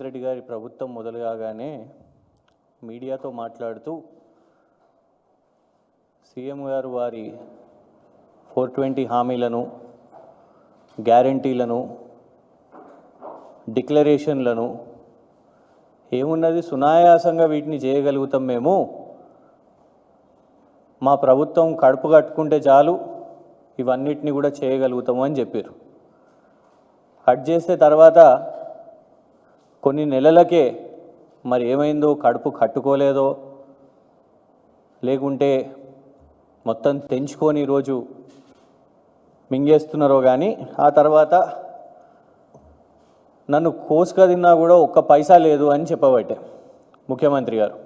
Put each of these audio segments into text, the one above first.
రేవంత్ రెడ్డి గారి ప్రభుత్వం మొదలు కాగానే మీడియాతో మాట్లాడుతూ సీఎం గారు వారి ఫోర్ ట్వంటీ హామీలను గ్యారంటీలను డిక్లరేషన్లను ఏమున్నది సునాయాసంగా వీటిని చేయగలుగుతాం మేము. మా ప్రభుత్వం కడుపు కట్టుకుంటే చాలు ఇవన్నిటిని కూడా చేయగలుగుతాము అని చెప్పారు. కట్ చేస్తే తర్వాత కొన్ని నెలలకే మరి ఏమైందో కడుపు కట్టుకోలేదో లేకుంటే మొత్తం తెంచుకొని రోజు మింగేస్తున్నారో కానీ ఆ తర్వాత నన్ను కోసుక తిన్నా కూడా ఒక్క పైసా లేదు అని చెప్పబట్టే ముఖ్యమంత్రి గారు.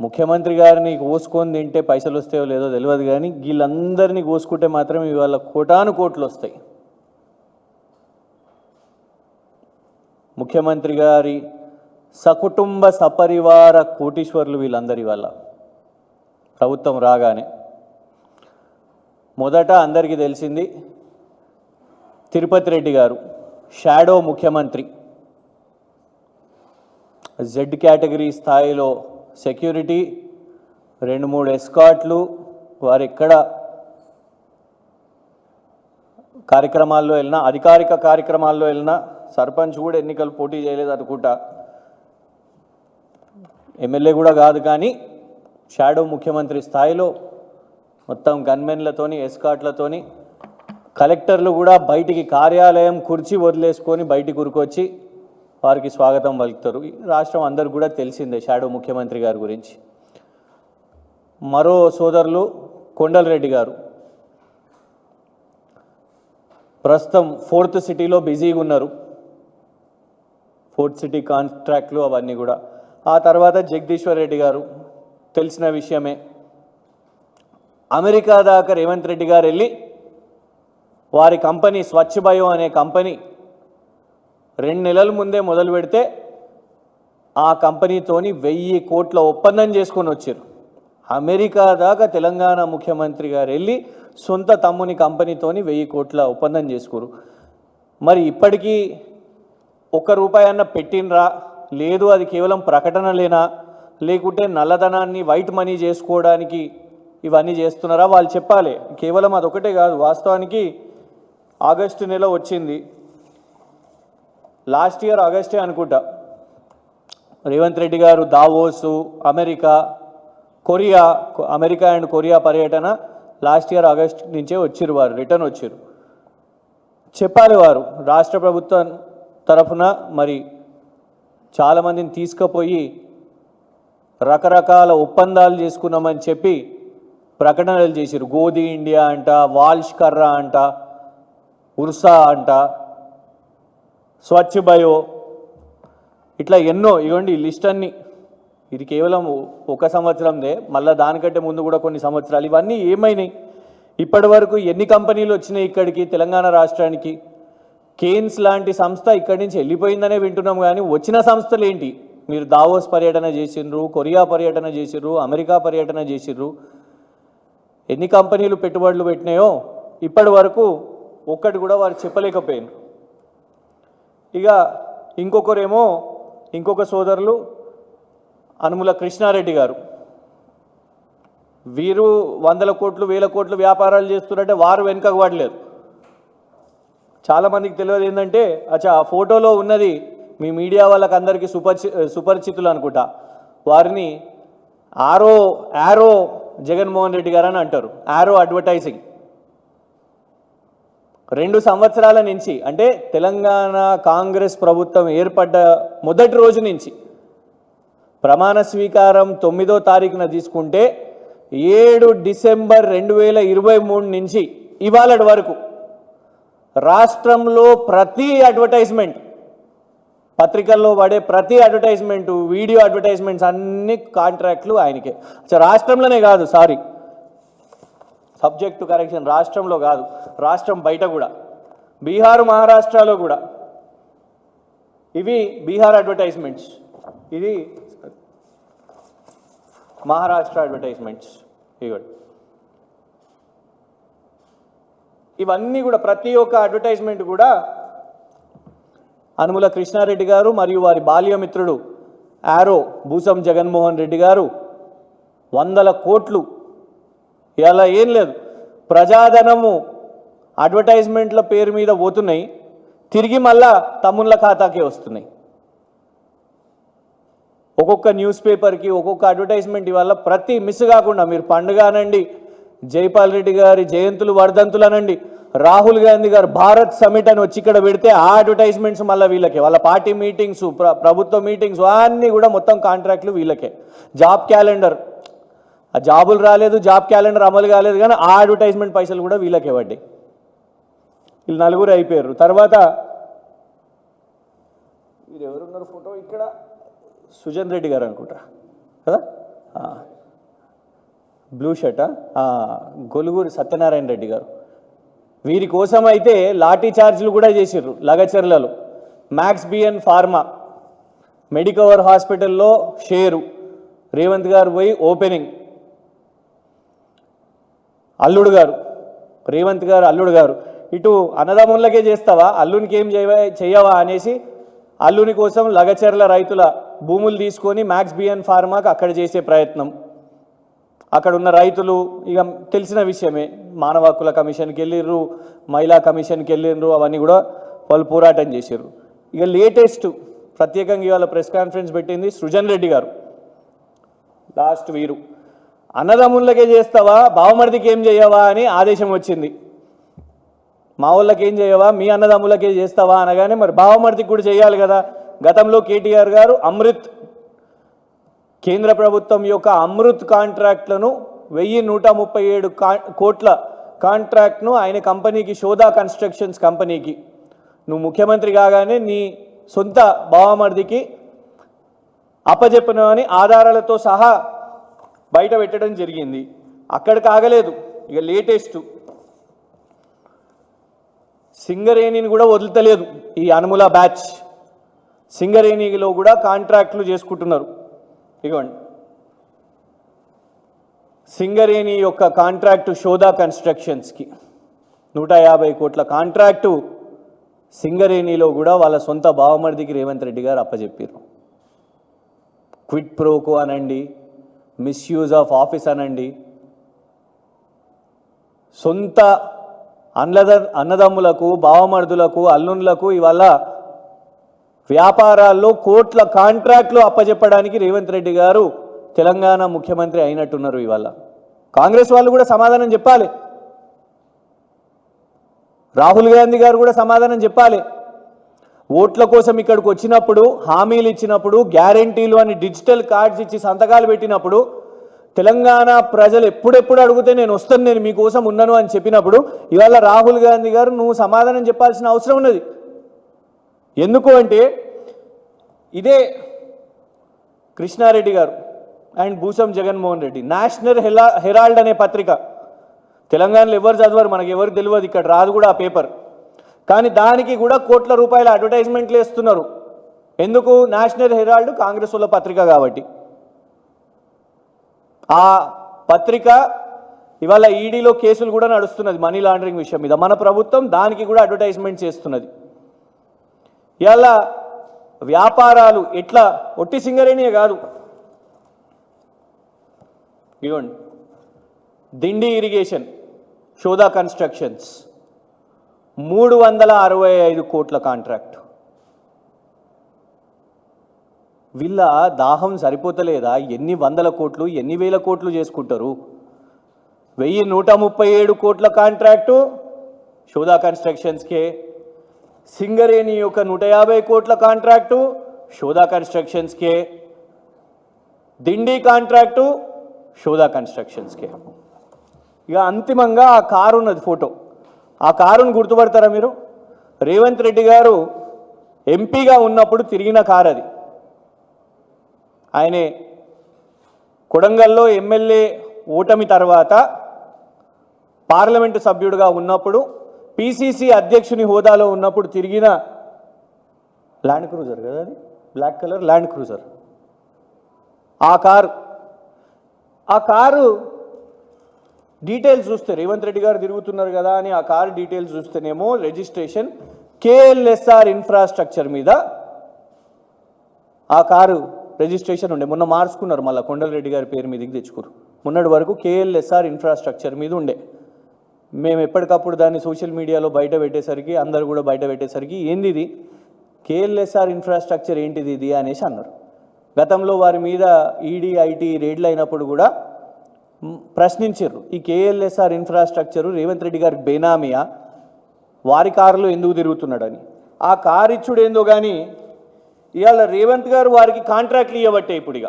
ముఖ్యమంత్రి గారిని కోసుకొని తింటే పైసలు వస్తాయో లేదో తెలియదు కానీ వీళ్ళందరినీ కోసుకుంటే మాత్రం ఇవాళ కోటాను కోట్లు వస్తాయి. ముఖ్యమంత్రి గారి సకుటుంబ సపరివార కోటీశ్వర్లు వీళ్ళందరి వల్ల ప్రభుత్వం రాగానే మొదట అందరికీ తెలిసింది తిరుపతి రెడ్డి గారు షాడో ముఖ్యమంత్రి. జెడ్ కేటగిరీ స్థాయిలో సెక్యూరిటీ రెండు మూడు ఎస్కాట్లు వారు ఎక్కడ కార్యక్రమాల్లో వెళ్ళినా అధికారిక కార్యక్రమాల్లో వెళ్ళినా సర్పంచ్ కూడా ఎన్నికలు పోటీ చేయలేదు అనుకుంటా. ఎమ్మెల్యే కూడా కాదు కానీ షాడో ముఖ్యమంత్రి స్థాయిలో మొత్తం గన్మెన్లతోని ఎస్కాట్లతోని కలెక్టర్లు కూడా బయటికి కార్యాలయం కుర్చీ వదిలేసుకొని బయటికి ఉరికొచ్చి వారికి స్వాగతం పలుకుతారు. ఈ రాష్ట్రం అందరు కూడా తెలిసిందే షాడో ముఖ్యమంత్రి గారి గురించి. మరో సోదరులు కొండలరెడ్డి గారు. ప్రస్తుతం ఫోర్త్ సిటీలో బిజీగా ఉన్నారు. ఫోర్త్ సిటీ కాంట్రాక్ట్లు అవన్నీ కూడా. ఆ తర్వాత జగదీశ్వర్ రెడ్డి గారు తెలిసిన విషయమే. అమెరికా దాకా రేవంత్ రెడ్డి గారు వెళ్ళి వారి కంపెనీ స్వచ్ఛ బయో అనే కంపెనీ రెండు నెలల ముందే మొదలు పెడితే ఆ కంపెనీతోని వెయ్యి కోట్ల ఒప్పందం చేసుకొని వచ్చారు. అమెరికా దాకా తెలంగాణ ముఖ్యమంత్రి గారు వెళ్ళి సొంత తమ్ముని కంపెనీతోని వెయ్యి కోట్ల ఒప్పందం చేసుకోరు. మరి ఇప్పటికీ ఒక్క రూపాయి అన్న పెట్టినరా లేదు అది కేవలం ప్రకటనలేనా లేకుంటే నల్లధనాన్ని వైట్ మనీ చేసుకోవడానికి ఇవన్నీ చేస్తున్నారా? వాళ్ళు చెప్పాలి. కేవలం అదొకటే కాదు. వాస్తవానికి ఆగస్టు నెల వచ్చింది. లాస్ట్ ఇయర్ ఆగస్టే అనుకుంటా. రేవంత్ రెడ్డి గారు Davos America Korea America and Korea పర్యటన లాస్ట్ ఇయర్ ఆగస్ట్ నుంచే వచ్చిరు వారు. రిటర్న్ వచ్చిరు చెప్పాలి వారు. రాష్ట్ర ప్రభుత్వం తరఫున మరి చాలామందిని తీసుకుపోయి రకరకాల ఒప్పందాలు చేసుకున్నామని చెప్పి ప్రకటనలు చేశారు. గోధి ఇండియా అంట వాల్ష్ కర్రా అంట ఉర్సా అంట స్వచ్ఛ బయో ఇట్లా ఎన్నో ఇవ్వండి ఈ లిస్ట్ అన్ని. ఇది కేవలం ఒక సంవత్సరందే మళ్ళీ దానికంటే ముందు కూడా కొన్ని సంవత్సరాలు. ఇవన్నీ ఏమైనాయి? ఇప్పటి వరకు ఎన్ని కంపెనీలు వచ్చినాయి ఇక్కడికి తెలంగాణ రాష్ట్రానికి? కేన్స్ లాంటి సంస్థ ఇక్కడి నుంచి వెళ్ళిపోయిందనే వింటున్నాం కానీ వచ్చిన సంస్థలు ఏంటి మీరు దావోస్ పర్యటన చేసిండ్రు కొరియా పర్యటన చేసిర్రు అమెరికా పర్యటన చేసిర్రు. ఎన్ని కంపెనీలు పెట్టుబడులు పెట్టినాయో ఇప్పటి వరకు ఒక్కటి కూడా వారు చెప్పలేకపోయారు ఇక ఇంకొకరేమో ఇంకొక సోదరులు అనుముల కృష్ణారెడ్డి గారు. వీరు వందల కోట్లు వేల కోట్లు వ్యాపారాలు చేస్తున్నారంటే వారు వెనుకకు పడలేదు చాలామందికి తెలియదు ఏంటంటే అచ్చా ఆ ఫోటోలో ఉన్నది మీ మీడియా వాళ్ళకి అందరికీ సుపరిచి సుపరిచితులు అనుకుంటా. వారిని ఆరో యారో జగన్మోహన్ రెడ్డి గారు అని అంటారు. యారో అడ్వర్టైజింగ్. రెండు సంవత్సరాల నుంచి అంటే తెలంగాణ కాంగ్రెస్ ప్రభుత్వం ఏర్పడ్డ మొదటి రోజు నుంచి ప్రమాణ స్వీకారం తొమ్మిదో తారీఖున తీసుకుంటే ఏడు డిసెంబర్ రెండు వేల ఇరవై మూడు నుంచి ఇవాళ వరకు రాష్ట్రంలో ప్రతి అడ్వర్టైజ్మెంట్ పత్రికల్లో పడే ప్రతి అడ్వర్టైజ్మెంట్ వీడియో అడ్వర్టైజ్మెంట్స్ అన్ని కాంట్రాక్ట్లు ఆయనకే. రాష్ట్రంలోనే కాదు సారీ. సబ్జెక్టు కరెక్షన్ రాష్ట్రంలో కాదు రాష్ట్రం బయట కూడా. బీహార్ మహారాష్ట్రలో కూడా. ఇవి బీహార్ అడ్వర్టైజ్మెంట్స్. ఇది మహారాష్ట్ర అడ్వర్టైజ్మెంట్స్. ఇవ్వండి ఇవన్నీ కూడా ప్రతి ఒక్క అడ్వర్టైజ్మెంట్ కూడా అనుముల కృష్ణారెడ్డి గారు మరియు వారి బాల్యమిత్రుడు ఆరో భూసం జగన్మోహన్ రెడ్డి గారు వందల కోట్లు. ఇలా ఏం లేదు. ప్రజాధనము అడ్వర్టైజ్మెంట్ల పేరు మీద పోతున్నాయి. తిరిగి మళ్ళా తమ్ముళ్ళ ఖాతాకే వస్తున్నాయి. ఒక్కొక్క న్యూస్ పేపర్కి ఒక్కొక్క అడ్వర్టైజ్మెంట్ ఇవాళ ప్రతి మిస్ కాకుండా మీరు పండుగ అనండి జైపాల్ రెడ్డి గారి జయంతులు వర్ధంతులు అనండి రాహుల్ గాంధీ గారు భారత్ సమిట్ అని వచ్చి ఇక్కడ పెడితే ఆ అడ్వర్టైజ్మెంట్స్ మళ్ళీ వీళ్ళకే. వాళ్ళ పార్టీ మీటింగ్స్ ప్ర ప్రభుత్వ మీటింగ్స్ అన్నీ కూడా మొత్తం కాంట్రాక్ట్లు వీళ్ళకే. Job calendar. ఆ జాబులు రాలేదు జాబ్ క్యాలెండర్ అమలు కాలేదు కానీ ఆ అడ్వర్టైజ్మెంట్ పైసలు కూడా వీళ్ళకే పడ్డాయి. వీళ్ళు నలుగురు అయిపోయారు. తర్వాత మీరు ఎవరున్నారు ఫోటో? ఇక్కడ సుజన్ రెడ్డి గారు అనుకుంటా. కదా? బ్లూ షర్టా? గొలుగురు సత్యనారాయణ రెడ్డి గారు. వీరి కోసం అయితే లాఠీ చార్జ్లు కూడా చేసిర్రు లగచర్లలో. మ్యాక్స్ బిఎన్ ఫార్మా మెడికవర్ హాస్పిటల్లో షేరు. రేవంత్ గారు పోయి ఓపెనింగ్. అల్లుడు గారు రేవంత్ గారు అల్లుడు గారు. ఇటు అన్నదమ్ములకే చేస్తావా? అల్లునికి ఏం చేయవా అనేసి అల్లుని కోసం లగచర్ల రైతుల భూములు తీసుకొని మ్యాక్స్ బిఎన్ ఫార్మాకి అక్కడ చేసే ప్రయత్నం. అక్కడ ఉన్న రైతులు ఇక తెలిసిన విషయమే మానవ హక్కుల కమిషన్కి వెళ్ళిర్రు మహిళా కమిషన్కి వెళ్ళిర్రు అవన్నీ కూడా వాళ్ళు పోరాటం చేసిర్రు. ఇక లేటెస్ట్ ప్రత్యేకంగా ఇవాళ ప్రెస్ కాన్ఫరెన్స్ పెట్టింది సృజన్ రెడ్డి గారు. లాస్ట్ వీరు. అన్నదమ్ముళ్ళకే చేస్తావా బావమరిదికి ఏం చేయవా అని ఆదేశం వచ్చింది. మా వాళ్ళకి ఏం చేయవా మీ అన్నదమ్ములకే చేస్తావా అనగానే మరి బావమరిదికి కూడా చేయాలి కదా. గతంలో కేటీఆర్ గారు అమృత్ కేంద్ర ప్రభుత్వం యొక్క అమృత్ కాంట్రాక్ట్లను వెయ్యి నూట ముప్పై ఏడు కా కోట్ల కాంట్రాక్ట్ను ఆయన కంపెనీకి శోధా కన్స్ట్రక్షన్స్ కంపెనీకి. నువ్వు ముఖ్యమంత్రి కాగానే నీ సొంత బావమర్దికి అప్పజెప్పను అని ఆధారాలతో సహా బయట పెట్టడం జరిగింది. అక్కడికి ఆగలేదు. ఇక లేటెస్ట్ సింగరేణిని కూడా వదులుతలేదు ఈ అనుముల బ్యాచ్. సింగరేణిలో కూడా కాంట్రాక్ట్లు చేసుకుంటున్నారు. ఇగోండి. సింగరేణి యొక్క కాంట్రాక్టు శోధా కన్స్ట్రక్షన్స్కి నూట యాభై కోట్ల కాంట్రాక్టు సింగరేణిలో కూడా వాళ్ళ సొంత బావమరిదికి రేవంత్ రెడ్డి గారు అప్పచెప్పారు క్విట్ ప్రోకో అనండి మిస్యూజ్ ఆఫ్ ఆఫీస్ అనండి సొంత అన్నద అన్నదమ్ములకు బావమరుదులకు అల్లున్లకు ఇవాళ వ్యాపారాల్లో కోట్ల కాంట్రాక్ట్లు అప్పచెప్పడానికి రేవంత్ రెడ్డి గారు తెలంగాణ ముఖ్యమంత్రి అయినట్టున్నారు ఇవాళ. కాంగ్రెస్ వాళ్ళు కూడా సమాధానం చెప్పాలి. రాహుల్ గాంధీ గారు కూడా సమాధానం చెప్పాలి. ఓట్ల కోసం ఇక్కడికి వచ్చినప్పుడు హామీలు ఇచ్చినప్పుడు గ్యారంటీలు అని డిజిటల్ కార్డ్స్ ఇచ్చి సంతకాలు పెట్టినప్పుడు తెలంగాణ ప్రజలు ఎప్పుడెప్పుడు అడిగితే నేను వస్తాను నేను మీకోసం ఉన్నాను అని చెప్పినప్పుడు ఇవాళ రాహుల్ గాంధీ గారు నువ్వు సమాధానం చెప్పాల్సిన అవసరం ఉన్నది. ఎందుకు అంటే ఇదే కృష్ణారెడ్డి గారు అండ్ భూసం జగన్మోహన్ రెడ్డి. నేషనల్ హెలా హెరాల్డ్ అనే పత్రిక. తెలంగాణలో ఎవరు చదవరు మనకి ఎవరు తెలియదు ఇక్కడ రాదు కూడా ఆ పేపర్. కానీ దానికి కూడా కోట్ల రూపాయల అడ్వర్టైజ్మెంట్లు వేస్తున్నారు. ఎందుకు? నేషనల్ హెరాల్డ్ కాంగ్రెస్ వాళ్ళ పత్రిక కాబట్టి. ఆ పత్రిక ఇవాళ ఈడీలో కేసులు కూడా నడుస్తున్నది మనీ లాండరింగ్ విషయం మీద. మన ప్రభుత్వం దానికి కూడా అడ్వర్టైజ్మెంట్ చేస్తున్నది ఇవాళ వ్యాపారాలు ఎట్లా ఒట్టి సింగరేణియే కాదు. ఇవ్వండి దిండి ఇరిగేషన్ షోదా కన్స్ట్రక్షన్స్ మూడు వందల అరవై ఐదు కోట్ల కాంట్రాక్ట్. వీళ్ళ దాహం సరిపోతలేదా? ఎన్ని వందల కోట్లు ఎన్ని వేల కోట్లు చేసుకుంటారు? వెయ్యి నూట ముప్పై ఏడు కోట్ల కాంట్రాక్టు షోదా కన్స్ట్రక్షన్స్కే సింగరేణి యొక్క నూట యాభై కోట్ల కాంట్రాక్టు షోదా కన్స్ట్రక్షన్స్కే. దిండి కాంట్రాక్టు షోదా కన్స్ట్రక్షన్స్కే. ఇక అంతిమంగా ఆ కారు ఉన్నది ఫోటో. ఆ కారును గుర్తుపడతారా మీరు? రేవంత్ రెడ్డి గారు ఎంపీగా ఉన్నప్పుడు తిరిగిన కారు అది. ఆయనే కొడంగల్లో ఎమ్మెల్యే ఓటమి తర్వాత పార్లమెంటు సభ్యుడిగా ఉన్నప్పుడు పిసిసి అధ్యక్షుని హోదాలో ఉన్నప్పుడు తిరిగిన ల్యాండ్ క్రూజర్ కదా అది? బ్లాక్ కలర్ ల్యాండ్ క్రూజర్ ఆ కారు. ఆ కారు డీటెయిల్స్ చూస్తే రేవంత్ రెడ్డి గారు తిరుగుతున్నారు కదా అని ఆ కారు డీటెయిల్స్ చూస్తేనేమో రిజిస్ట్రేషన్ కేఎల్ఎస్ఆర్ ఇన్ఫ్రాస్ట్రక్చర్ మీద ఆ కారు రిజిస్ట్రేషన్ ఉండే. మొన్న మార్చుకున్నారు మళ్ళీ కొండలరెడ్డి గారి పేరు మీదకి తెచ్చుకోరు. మొన్నటి వరకు కేఎల్ఎస్ఆర్ ఇన్ఫ్రాస్ట్రక్చర్ మీద ఉండే. మేము ఎప్పటికప్పుడు దాన్ని సోషల్ మీడియాలో బయట పెట్టేసరికి అందరు కూడా బయట పెట్టేసరికి ఏంది ఇది కేఎల్ఎస్ఆర్ ఇన్ఫ్రాస్ట్రక్చర్ ఏంటిది ఇది అనేసి అన్నారు. గతంలో వారి మీద ఈడీ ఐటీ రేడ్లు అయినప్పుడు కూడా ప్రశ్నించారు. ఈ కేఎల్ఎస్ఆర్ ఇన్ఫ్రాస్ట్రక్చరు రేవంత్ రెడ్డి గారి బేనామియా వారి కారులో ఎందుకు తిరుగుతున్నాడని. ఆ కారు ఇచ్చుడు ఏందో కానీ ఇవాళ రేవంత్ గారు వారికి కాంట్రాక్ట్లు ఇవ్వబట్టే ఇప్పుడు ఇక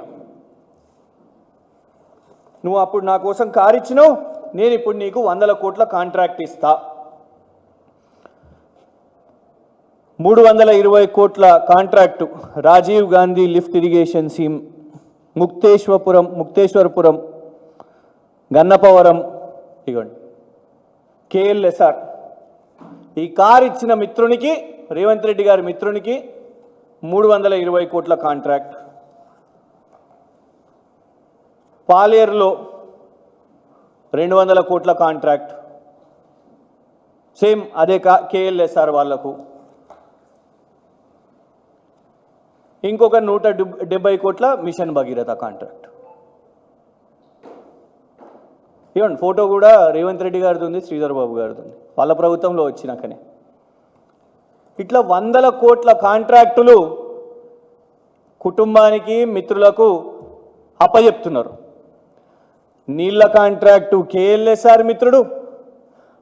నువ్వు అప్పుడు నా కోసం కారు ఇచ్చినావు నేను ఇప్పుడు నీకు వందల కోట్ల కాంట్రాక్ట్ ఇస్తా. మూడు వందల ఇరవై కోట్ల contract Rajiv Gandhi lift irrigation scheme Mukteshwarapuram Mukteshwarapuram Gannapavaram ఇగోండి. కేఎల్ఎస్ఆర్ ఈ కార్ ఇచ్చిన మిత్రునికి రేవంత్ రెడ్డి గారి మిత్రునికి మూడు వందల ఇరవై కోట్ల కాంట్రాక్ట్. పాలేరులో రెండు వందల కోట్ల కాంట్రాక్ట్. సేమ్ అదే కా కేఎల్ఎస్ఆర్ వాళ్ళకు. ఇంకొక నూట డెబ్- డెబ్బై కోట్ల మిషన్ భగీరథ కాంట్రాక్ట్. ఇవ్వండి ఫోటో కూడా రేవంత్ రెడ్డి గారిది ఉంది శ్రీధర్ బాబు గారిది ఉంది. వాళ్ళ ప్రభుత్వంలో వచ్చినాకనే. ఇట్లా వందల కోట్ల కాంట్రాక్టులు కుటుంబానికి మిత్రులకు అప్పజెప్తున్నారు. నీళ్ళ కాంట్రాక్టు కేఎల్ఎస్ఆర్ మిత్రుడు.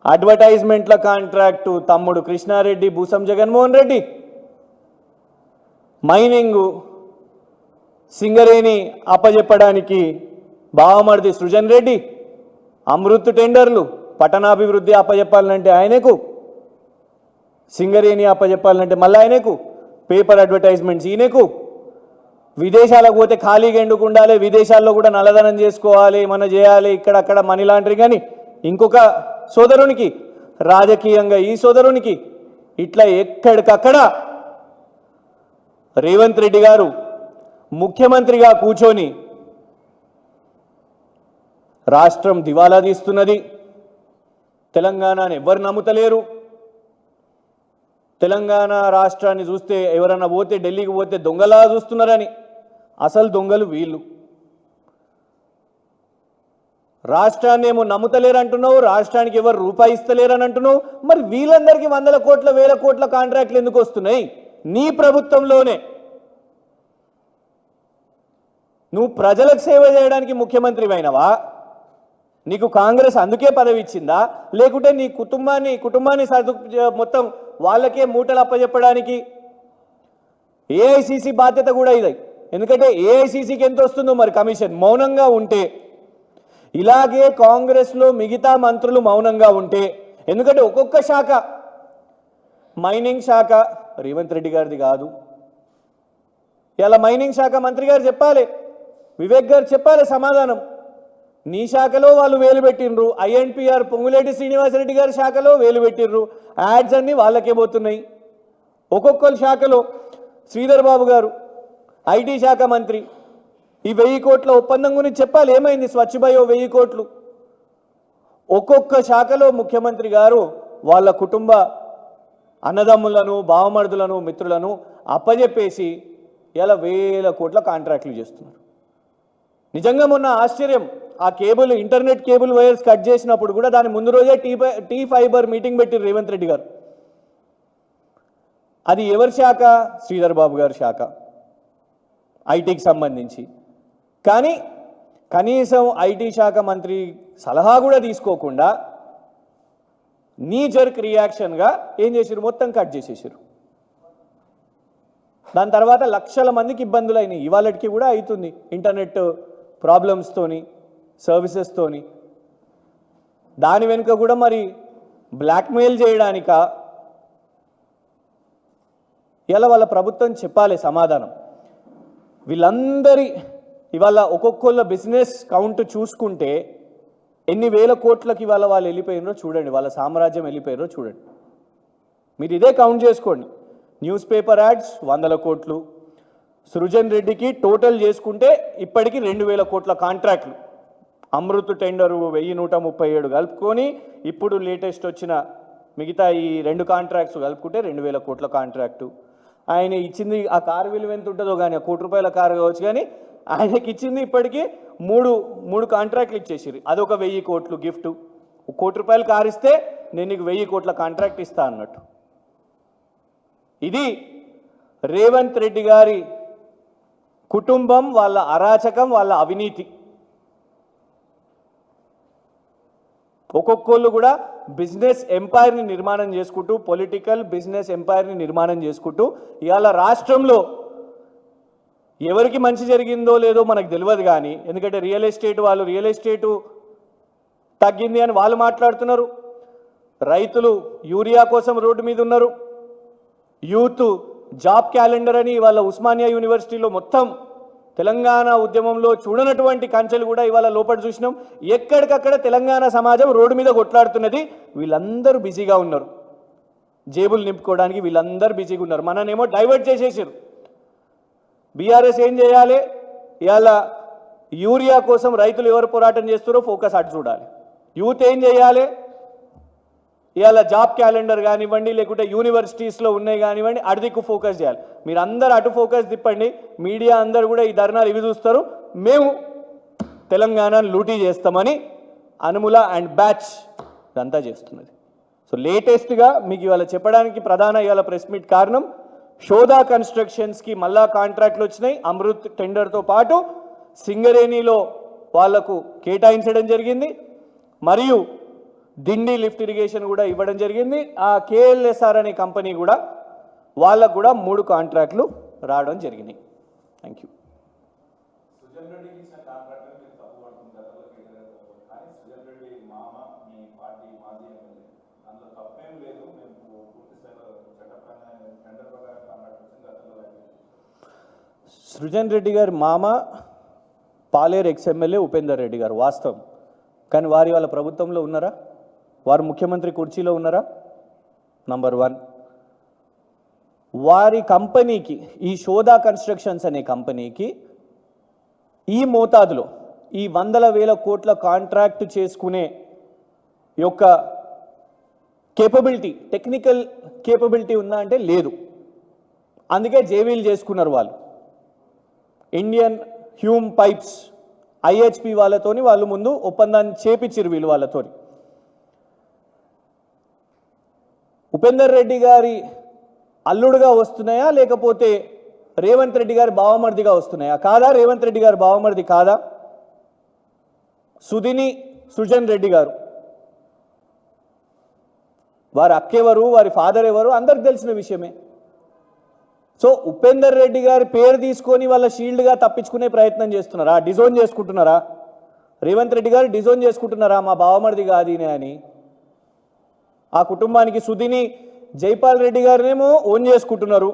అడ్వర్టైజ్మెంట్ల కాంట్రాక్టు తమ్ముడు కృష్ణారెడ్డి భూసం జగన్మోహన్ రెడ్డి. మైనింగు సింగరేణి అప్పజెప్పడానికి బావమరిది సృజన్ రెడ్డి. అమృత్ టెండర్లు పట్టణాభివృద్ధి అప్పజెప్పాలంటే ఆయనకు. సింగరేణి అప్పజెప్పాలంటే మళ్ళీ ఆయనకు. పేపర్ అడ్వర్టైజ్మెంట్స్ ఈయనకు. విదేశాలకు పోతే ఖాళీగా ఎందుకు ఉండాలి? విదేశాల్లో కూడా నల్లధనం చేసుకోవాలి మన చేయాలి ఇక్కడ అక్కడ మనీ లాండరింగ్ అని ఇంకొక సోదరునికి రాజకీయంగా ఈ సోదరునికి ఇట్లా ఎక్కడికక్కడ రేవంత్ రెడ్డి గారు ముఖ్యమంత్రిగా కూర్చొని రాష్ట్రం దివాలా తీస్తున్నది. తెలంగాణను ఎవరు నమ్ముతలేరు? తెలంగాణ రాష్ట్రాన్ని చూస్తే ఎవరన్నా పోతే ఢిల్లీకి పోతే దొంగలా చూస్తున్నారని. అసలు దొంగలు వీళ్ళు. రాష్ట్రాన్ని ఏమో నమ్ముతలేరు అంటున్నావు రాష్ట్రానికి ఎవరు రూపాయి ఇస్తలేరని అంటున్నావు మరి వీళ్ళందరికీ వందల కోట్ల వేల కోట్ల కాంట్రాక్ట్లు ఎందుకు వస్తున్నాయి? నీ ప్రభుత్వంలోనే. నువ్వు ప్రజలకు సేవ చేయడానికి ముఖ్యమంత్రి అయినవా నీకు కాంగ్రెస్ అందుకే పదవి ఇచ్చిందా? లేకుంటే నీ కుటుంబాన్ని కుటుంబాన్ని సర్దు మొత్తం వాళ్ళకే మూటలు అప్పచెప్పడానికి ఏఐసిసి బాధ్యత కూడా ఇది ఎందుకంటే ఏఐసిసికి ఎంత వస్తుందో మరి కమిషన్ మౌనంగా ఉంటే. ఇలాగే కాంగ్రెస్లో మిగతా మంత్రులు మౌనంగా ఉంటే. ఎందుకంటే ఒక్కొక్క శాఖ మైనింగ్ శాఖ రేవంత్ రెడ్డి గారిది కాదు. ఇలా మైనింగ్ శాఖ మంత్రి గారు చెప్పాలి వివేక్ గారు చెప్పాలి సమాధానం. నీ శాఖలో వాళ్ళు వేలు పెట్టిండ్రు ఐఎన్పిఆర్ పొంగులేటి శ్రీనివాసరెడ్డి గారి శాఖలో వేలు పెట్టిండ్రు యాడ్స్ అన్ని వాళ్ళకే పోతున్నాయి. ఒక్కొక్కరి శాఖలో శ్రీధర్ బాబు గారు ఐటీ శాఖ మంత్రి. ఈ వెయ్యి కోట్ల ఒప్పందం గురించి చెప్పాలి ఏమైంది? స్వచ్ఛ బయో వెయ్యి కోట్లు. ఒక్కొక్క శాఖలో ముఖ్యమంత్రి గారు వాళ్ళ కుటుంబ అన్నదమ్ములను బావమరుదులను మిత్రులను అప్పజెప్పేసి ఇలా వేల కోట్ల కాంట్రాక్టులు చేస్తున్నారు. నిజంగా మొన్న ఆశ్చర్యం ఆ cable internet cable wires cut చేసినప్పుడు కూడా దాని ముందు రోజే టీ ఫై- టీ ఫైబర్ మీటింగ్ పెట్టి రేవంత్ రెడ్డి గారు. అది ఎవరి శాఖ? శ్రీధర్ బాబు గారి శాఖ. ఐటీకి సంబంధించి. కానీ కనీసం ఐటీ శాఖ మంత్రి సలహా కూడా తీసుకోకుండా నీ జర్క్ రియాక్షన్గా ఏం చేసారు మొత్తం కట్ చేసేసారు దాని తర్వాత లక్షల మందికి ఇబ్బందులు అయినాయి. ఇవాళకి కూడా అవుతుంది ఇంటర్నెట్ ప్రాబ్లమ్స్తోని సర్వీసెస్తోని దాని వెనుక కూడా మరి బ్లాక్మెయిల్ చేయడానిక? ఇలా వాళ్ళ ప్రభుత్వం చెప్పాలి సమాధానం? వీళ్ళందరి ఇవాళ ఒక్కొక్కళ్ళ బిజినెస్ కౌంట్ చూసుకుంటే ఎన్ని వేల కోట్లకి ఇవాళ వాళ్ళు వెళ్ళిపోయినరో చూడండి వాళ్ళ సామ్రాజ్యం వెళ్ళిపోయారో చూడండి. మీరు ఇదే కౌంట్ చేసుకోండి. న్యూస్ పేపర్ యాడ్స్ వందల కోట్లు. సృజన్ రెడ్డికి టోటల్ చేసుకుంటే ఇప్పటికి రెండు వేల కోట్ల కాంట్రాక్ట్లు అమృత్ టెండరు వెయ్యి నూట ముప్పై ఏడు కలుపుకొని ఇప్పుడు లేటెస్ట్ వచ్చిన మిగతా ఈ రెండు కాంట్రాక్ట్స్ కలుపుకుంటే రెండు వేల కోట్ల కాంట్రాక్టు ఆయన ఇచ్చింది ఆ కారు విలువ ఎంత ఉంటుందో కానీ ఆ కోటి రూపాయల కారు కావచ్చు కానీ ఆయనకి ఇచ్చింది ఇప్పటికీ మూడు మూడు కాంట్రాక్ట్లు ఇచ్చేసిరు అదొక వెయ్యి కోట్లు గిఫ్ట్. కోటి రూపాయలు కారు ఇస్తే నేను నీకు వెయ్యి కోట్ల కాంట్రాక్ట్ ఇస్తా అన్నట్టు. ఇది రేవంత్ రెడ్డి గారి కుటుంబం వాళ్ళ అరాచకం వాళ్ళ అవినీతి. ఒక్కొక్కళ్ళు కూడా బిజినెస్ ఎంపైర్ని నిర్మాణం చేసుకుంటూ పొలిటికల్ బిజినెస్ ఎంపైర్ని నిర్మాణం చేసుకుంటూ ఇవాళ రాష్ట్రంలో ఎవరికి మంచి జరిగిందో లేదో మనకు తెలియదు కానీ ఎందుకంటే రియల్ ఎస్టేట్ వాళ్ళు రియల్ ఎస్టేటు తగ్గింది అని వాళ్ళు మాట్లాడుతున్నారు. రైతులు యూరియా కోసం రోడ్డు మీద ఉన్నారు. యూత్ జాబ్ క్యాలెండర్ అని వాళ్ళ ఉస్మానియా యూనివర్సిటీలో మొత్తం తెలంగాణ ఉద్యమంలో చూడనటువంటి కంచెలు కూడా ఇవాళ లోపల చూసినాం. ఎక్కడికక్కడ తెలంగాణ సమాజం రోడ్డు మీద కొట్లాడుతున్నది. వీళ్ళందరూ బిజీగా ఉన్నారు. జేబులు నింపుకోవడానికి వీళ్ళందరూ బిజీగా ఉన్నారు. మననేమో డైవర్ట్ చేసేసారు. బీఆర్ఎస్ ఏం చేయాలి? ఇవాళ యూరియా కోసం రైతులు ఎవరు పోరాటం చేస్తారో ఫోకస్ అటు చూడాలి. యూత్ ఏం చేయాలి? ఇవాళ జాబ్ క్యాలెండర్ కానివ్వండి లేకుంటే యూనివర్సిటీస్లో ఉన్నాయి కానివ్వండి అడిదిక్కు ఫోకస్ చేయాలి. మీరు అందరు అటు ఫోకస్ తిప్పండి. మీడియా అందరు కూడా ఈ ధర్నాలు ఇవి చూస్తారు. మేము తెలంగాణను లూటీ చేస్తామని అనుముల అండ్ బ్యాచ్ ఇదంతా చేస్తున్నది. సో లేటెస్ట్గా మీకు ఇవాళ చెప్పడానికి ప్రధాన ఇవాళ ప్రెస్ మీట్ కారణం షోదా కన్స్ట్రక్షన్స్కి మళ్ళా కాంట్రాక్ట్లు వచ్చినాయి. అమృత్ టెండర్తో పాటు సింగరేణిలో వాళ్ళకు కేటాయించడం జరిగింది. మరియు దిండి లిఫ్ట్ ఇరిగేషన్ కూడా ఇవ్వడం జరిగింది. ఆ కేఎల్ఎస్ఆర్ అనే కంపెనీ కూడా వాళ్ళకు కూడా మూడు కాంట్రాక్ట్లు రావడం జరిగినాయి థ్యాంక్ యూ సుజన్ రెడ్డి గారి మామ పాలేరు ఎక్స్ ఎమ్మెల్యే ఉపేందర్ రెడ్డి గారు వాస్తవం. కానీ వారి వాళ్ళ ప్రభుత్వంలో ఉన్నారా? వారు ముఖ్యమంత్రి కుర్చీలో ఉన్నారా? నంబర్ వన్ వారి కంపెనీకి ఈ శోధా కన్స్ట్రక్షన్స్ అనే కంపెనీకి ఈ మోతాదులో ఈ వందల వేల కోట్ల కాంట్రాక్ట్ చేసుకునే యొక్క కేపబిలిటీ టెక్నికల్ కేపబిలిటీ ఉందా అంటే లేదు. అందుకే జేవీలు చేసుకున్నారు వాళ్ళు. ఇండియన్ హ్యూమ్ పైప్స్ ఐహెచ్పి వాళ్ళతోని వాళ్ళు ముందు ఒప్పందాన్ని చేపించారు వీళ్ళు వాళ్ళతోని. ఉపేందర్ రెడ్డి గారి అల్లుడుగా వస్తున్నాయా? లేకపోతే రేవంత్ రెడ్డి గారి బావమరిదిగా వస్తున్నాయా? కాదా? రేవంత్ రెడ్డి గారి బావమరిది కాదా? సుధిని సుజన్ రెడ్డి గారు. వారి అక్కెవరు వారి ఫాదర్ ఎవరు? అందరికి తెలిసిన విషయమే. సో ఉపేందర్ రెడ్డి గారి పేరు తీసుకొని వాళ్ళ షీల్డ్గా తప్పించుకునే ప్రయత్నం చేస్తున్నారా? డిజోన్ చేసుకుంటున్నారా? రేవంత్ రెడ్డి గారు డిజోన్ చేసుకుంటున్నారా? మా బావమరిది కాదీనే అని. ఆ కుటుంబానికి సుధిని జైపాల్ రెడ్డి గారినేమో ఓన్ చేసుకుంటున్నారు.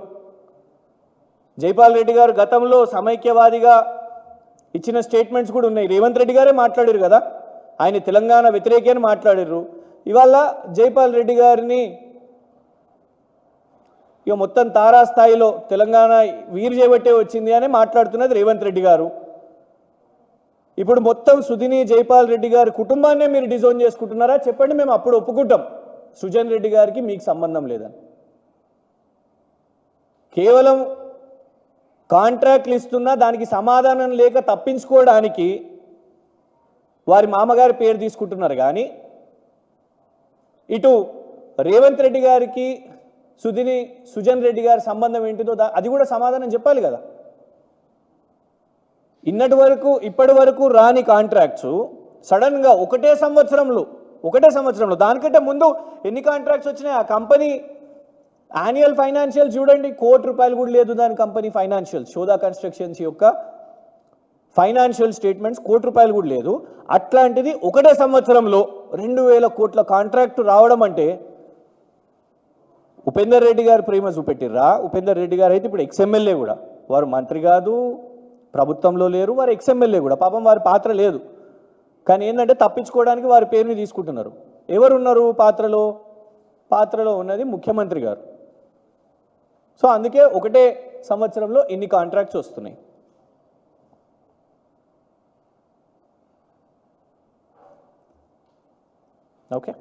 జైపాల్ రెడ్డి గారు గతంలో సమైక్యవాదిగా ఇచ్చిన స్టేట్మెంట్స్ కూడా ఉన్నాయి. రేవంత్ రెడ్డి గారే మాట్లాడారు కదా. ఆయన తెలంగాణ వ్యతిరేకి అని మాట్లాడారు. ఇవాళ జైపాల్ రెడ్డి గారిని ఇక మొత్తం తారా స్థాయిలో తెలంగాణ వీరు చేపట్టే వచ్చింది అని మాట్లాడుతున్నది రేవంత్ రెడ్డి గారు. ఇప్పుడు మొత్తం సుధిని జైపాల్ రెడ్డి గారి కుటుంబాన్నే మీరు డిజైన్ చేసుకుంటున్నారా? చెప్పండి మేము అప్పుడు ఒప్పుకుంటాం. సుజన్ రెడ్డి గారికి మీకు సంబంధం లేదని. కేవలం కాంట్రాక్ట్లు ఇస్తున్నా దానికి సమాధానం లేక తప్పించుకోవడానికి వారి మామగారి పేరు తీసుకుంటున్నారు కానీ ఇటు రేవంత్ రెడ్డి గారికి సుధిని సుజన్ రెడ్డి గారి సంబంధం ఏంటిదో అది కూడా సమాధానం చెప్పాలి కదా. ఇన్నటి వరకు ఇప్పటి వరకు రాని కాంట్రాక్ట్స్ సడన్గా ఒకటే సంవత్సరంలో ఒకటే సంవత్సరంలో. దానికంటే ముందు ఎన్ని కాంట్రాక్ట్స్ వచ్చినాయి? ఆ కంపెనీ యాన్యువల్ ఫైనాన్షియల్ చూడండి. కోటి రూపాయలు కూడా లేదు దాని కంపెనీ ఫైనాన్షియల్ శోధా కన్స్ట్రక్షన్స్ యొక్క ఫైనాన్షియల్ స్టేట్మెంట్స్ కోటి రూపాయలు కూడా లేదు. అట్లాంటిది ఒకటే సంవత్సరంలో రెండు వేల కోట్ల కాంట్రాక్ట్ రావడం అంటే ఉపేందర్ రెడ్డి గారు ప్రేమ చూపెట్టిర్రా? ఉపేందర్ రెడ్డి గారు అయితే ఇప్పుడు ఎక్స్ఎమ్మెల్యే కూడా. వారు మంత్రి కాదు ప్రభుత్వంలో లేరు వారు ఎక్స్ఎమ్మెల్యే కూడా. పాపం వారి పాత్ర లేదు. కానీ ఏంటంటే తప్పించుకోవడానికి వారి పేరుని తీసుకుంటున్నారు. ఎవరున్నారు పాత్రలో? పాత్రలో ఉన్నది ముఖ్యమంత్రి గారు. సో అందుకే ఒకటే సంవత్సరంలో ఇన్ని కాంట్రాక్ట్స్ వస్తున్నాయి. ఓకే?